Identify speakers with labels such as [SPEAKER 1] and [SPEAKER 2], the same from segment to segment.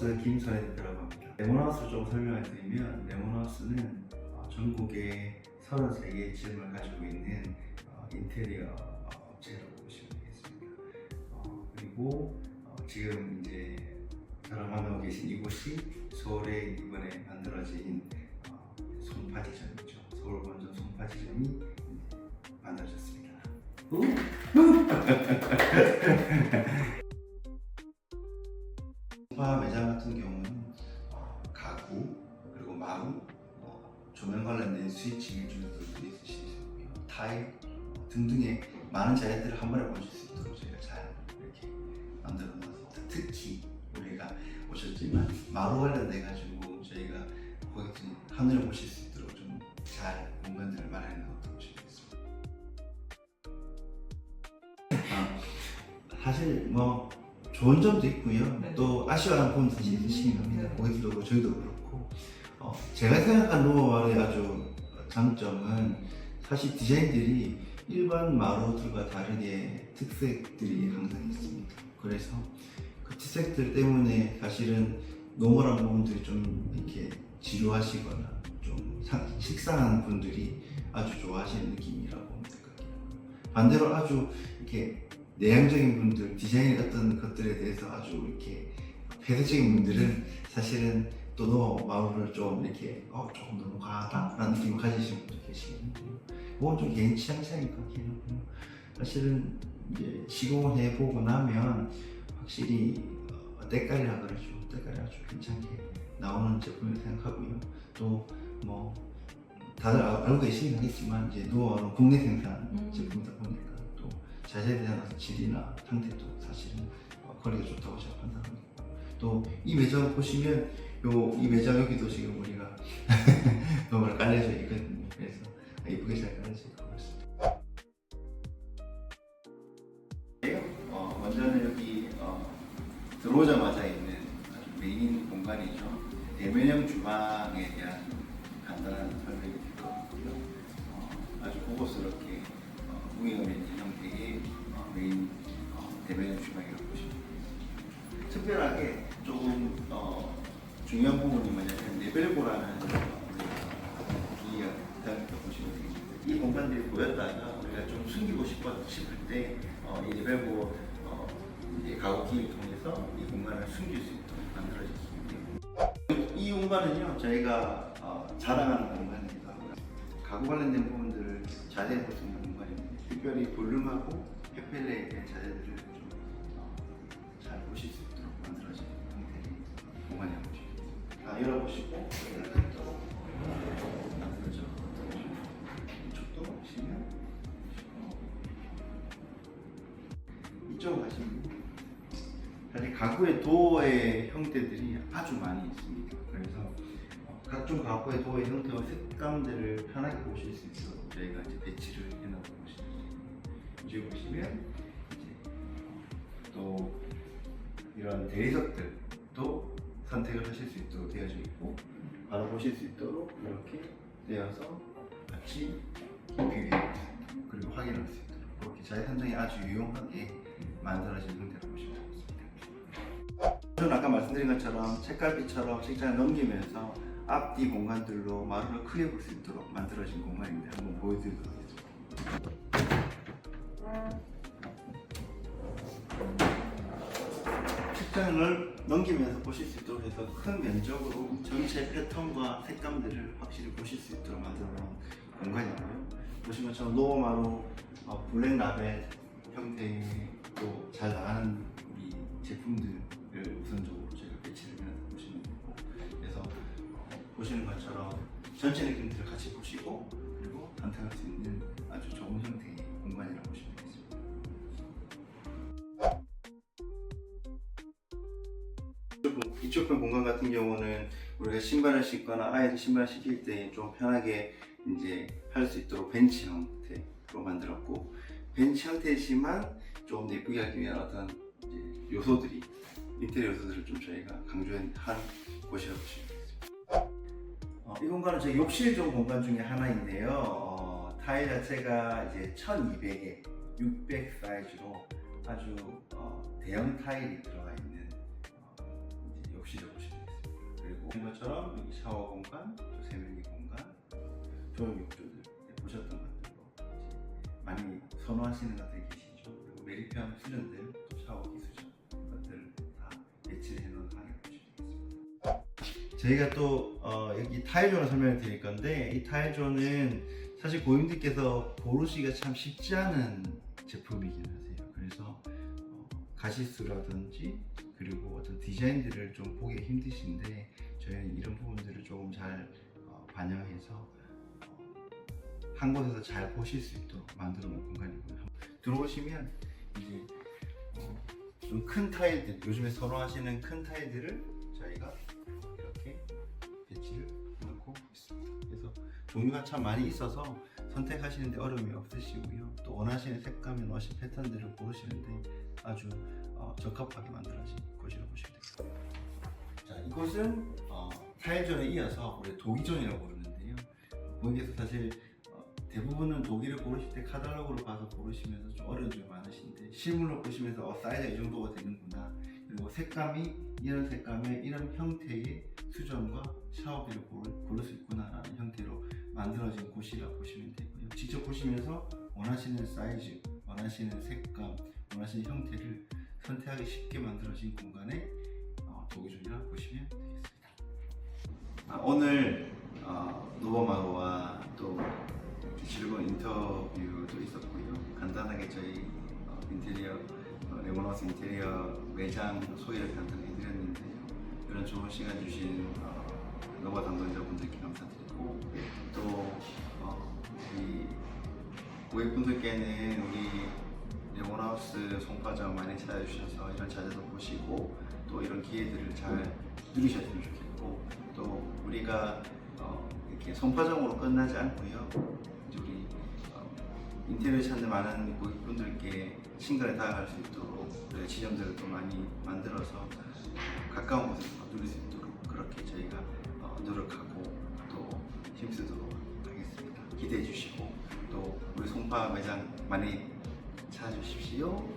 [SPEAKER 1] 레몬하우스 김선혜 대표라고 합니다. 레몬하우스를 좀 설명을 드리면 레몬하우스는 어, 전국에 33개의 지점을 가지고 있는 어, 인테리어 어, 업체라고 보시면 되겠습니다. 어, 그리고 어, 지금 이제 저랑 만나고 계신 이곳이 서울에 이번에 만들어진 어, 손파지점이죠. 서울 원전 손파지점이 이제 만들어졌습니다. 조명 관련된 스위칭 일주일도 있으실 수 있고요 타일 어, 등등의 많은 자재들을 한 번에 보실 수 있도록 저희가 잘 이렇게 만들어 놨습니다 특히 우리가 오셨지만 마루 관련돼 가지고 저희가 거기 하늘을 보실 수 있도록 좀 잘 공간들을 마련해 보시면 되겠습니다 아, 사실 뭐 좋은 점도 있고요.
[SPEAKER 2] 네.
[SPEAKER 1] 또 아쉬워하는 부분도 사실 있으신 겁니다. 고객들도 그렇고 저희도 그렇고. 어, 제가 생각한 로버마루의 아주 장점은 사실 디자인들이 일반 마루들과 다르게 특색들이 항상 있습니다. 그래서 그 특색들 때문에 사실은 노멀한 부분들이 좀 이렇게 지루하시거나 좀 사- 식상한 분들이 아주 좋아하시는 느낌이라고 같아요. 반대로 아주 이렇게 내향적인 분들, 디자인의 어떤 것들에 대해서 아주 이렇게 폐쇄적인 분들은 사실은 또 너무 마음을 좀 이렇게 어, 조금 너무 과하다라는 느낌을 가지시는 분들 계시거든요. 그건 좀 개인 취향 차이인 것 같긴 하고요. 사실은 이제 시공을 해보고 나면 확실히 어, 때깔이라 그러죠. 때깔이 아주 괜찮게 나오는 제품이라고 생각하고요. 또 뭐 다들 아- 알고 계시긴 하겠지만 이제 노어는 국내 생산
[SPEAKER 2] 음.
[SPEAKER 1] 제품이다 보니까 또 자재에 대한 질이나 상태도 사실은 어, 거리가 좋다고 제가 판단합니다. 또 이 매장 보시면 요 이 매장 여기도 지금 우리가 너무 깔려져 있거든요. 그래서 이쁘게 잘 깔려져 있고 그렇습니다. 어, 먼저는 여기 어, 들어오자마자 있는 아주 메인 공간이죠. 대면형 주방에 대한 간단한 설명이 드릴 거고요. 어, 아주 고급스럽게 어, 무게감 있는 형태의 어, 메인 어, 대면형 주방이라고 보시면 됩니다. 특별하게 조금 어, 중요한 부분이 뭐냐면 레벨고라는 어, 기기가 있다고 보시면 되겠습니다. 이 공간들이 보였다가 우리가 좀 숨기고 싶어 싶을 때 어, 이 레벨고 어, 이제 가구기를 통해서 이 공간을 숨길 수 있도록 만들어졌습니다. 이 공간은요 저희가 어, 자랑하는 하고요. 가구 관련된 부분들을 자세히 볼 수 있는 공간입니다. 특별히 볼륨하고 페펠레에 대한 자재들을 가시면 사실 가구의 도어의 형태들이 아주 많이 있습니다. 그래서 어, 각종 가구의 도어의 형태와 색감들을 편하게 보실 수 있도록 저희가 이제 배치를 해놓고 보시면 이제 보시면 이제 어, 또 이런 대리석들도 선택을 하실 수 있도록 되어져 있고 바로 보실 수 있도록 이렇게 되어서 같이 비교해 그리고 확인할 수 있도록. 그렇게 자유 선정이 아주 유용하게 만들어진 형태로 보시면 되겠습니다. 저는 아까 말씀드린 것처럼 책갈피처럼 책장을 넘기면서 앞뒤 공간들로 마루를 크게 볼 수 있도록 만들어진 공간인데 한번 보여드리도록 하겠습니다. 책장을 넘기면서 보실 수 있도록 해서 큰 면적으로 전체 패턴과 색감들을 확실히 보실 수 있도록 만들어 놓은 공간이고요. 보신 것처럼 노어마루 어, 블랙 라벨 형태의 또 잘 나가는 우리 제품들을 우선적으로 저희가 배치를 해서 보시면 되고 그래서 어, 보시는 것처럼 전체 느낌들을 같이 보시고 그리고 선택할 수 있는 아주 좋은 형태의 공간이라고 보시면 되겠습니다. 이쪽- 이쪽 편 공간 같은 경우는 우리가 신발을 신거나 아이들 신발 신길 때좀 편하게 이제 할 수 있도록 벤치 형태로 만들었고 벤치 형태지만 좀 예쁘게 하기 위한 어떤 요소들이 인테리어 요소들을 좀 저희가 강조한 곳이라고 보시면 되겠습니다. 어, 이 공간은 저희 욕실용 공간 중에 하나인데요. 어, 타일 자체가 이제 1200에 600 사이즈로 아주 어, 대형 타일이 들어가 있는 어, 이제 보시죠 보시면 되겠습니다. 그리고 본 것처럼 여기 샤워 공간, 또 세면기 공간, 조명 욕조들 네, 보셨던 것들로 많이 선호하시는 것들이 계시죠. 그리고 메리편 수전들, 또 샤워기 수전 것들을 다 배치를 해놓은 방이라고 보시면 되겠습니다. 저희가 또 어, 여기 타일존을 설명을 드릴 건데 이 타일존은 사실 고객님들께서 고르시기가 참 쉽지 않은 제품이긴 하세요. 그래서 어, 가시수라든지 그리고 어떤 디자인들을 좀 보기 힘드신데 저희는 이런 부분들을 조금 잘 어, 반영해서 어, 한 곳에서 잘 보실 수 있도록 만들어 놓은 공간이고요. 들어오시면 이제 어, 좀큰 타일들, 요즘에 선호하시는 큰 타일들을 저희가 이렇게 배치를 놓고 있습니다. 그래서 종류가 참 많이 있어서 선택하시는데 어려움이 없으시고요. 또 원하시는 색감이나 원하시는 패턴들을 고르시는데 아주 어, 적합하게 만들어진 곳이라고 보시면 됩니다. 자, 이곳은 어, 타일존에 이어서 우리 도기존이라고 부르는데요. 고객께서 사실 어, 대부분은 독일을 고르실 때 카탈로그를 봐서 고르시면서 좀 어려운 점이 많으신데 실물로 보시면서 어, 사이즈가 이 정도가 되는구나 그리고 색감이 이런 색감의 이런 형태의 수전과 샤워기를 고를, 고를 수 있구나라는 형태로 만들어진 곳이라고 보시면 되고요. 직접 보시면서 원하시는 사이즈, 원하시는 색감, 원하시는 형태를 선택하기 쉽게 만들어진 공간의 어, 도기존이라고 보시면 되겠습니다. 아, 오늘 저희 어, 인테리어 어, 레모너스 인테리어 매장 소개를 간단히 해드렸는데요. 이런 좋은 시간 주신 어, 노버 담당자분들께 감사드리고 또 어, 우리 고객분들께는 우리 레몬하우스 송파점 많이 찾아주셔서 이런 자재도 보시고 또 이런 기회들을 잘 누리셨으면 좋겠고 또 우리가 어, 이렇게 송파점으로 끝나지 않고요. 인테리어 찾는 많은 고객분들께 친근하게 다가갈 수 있도록 지점들을 또 많이 만들어서 가까운 곳에서 누릴 수 있도록 그렇게 저희가 어, 노력하고 또 힘쓰도록 하겠습니다. 기대해 주시고 또 우리 송파 매장 많이 찾아주십시오.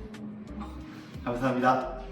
[SPEAKER 1] 감사합니다.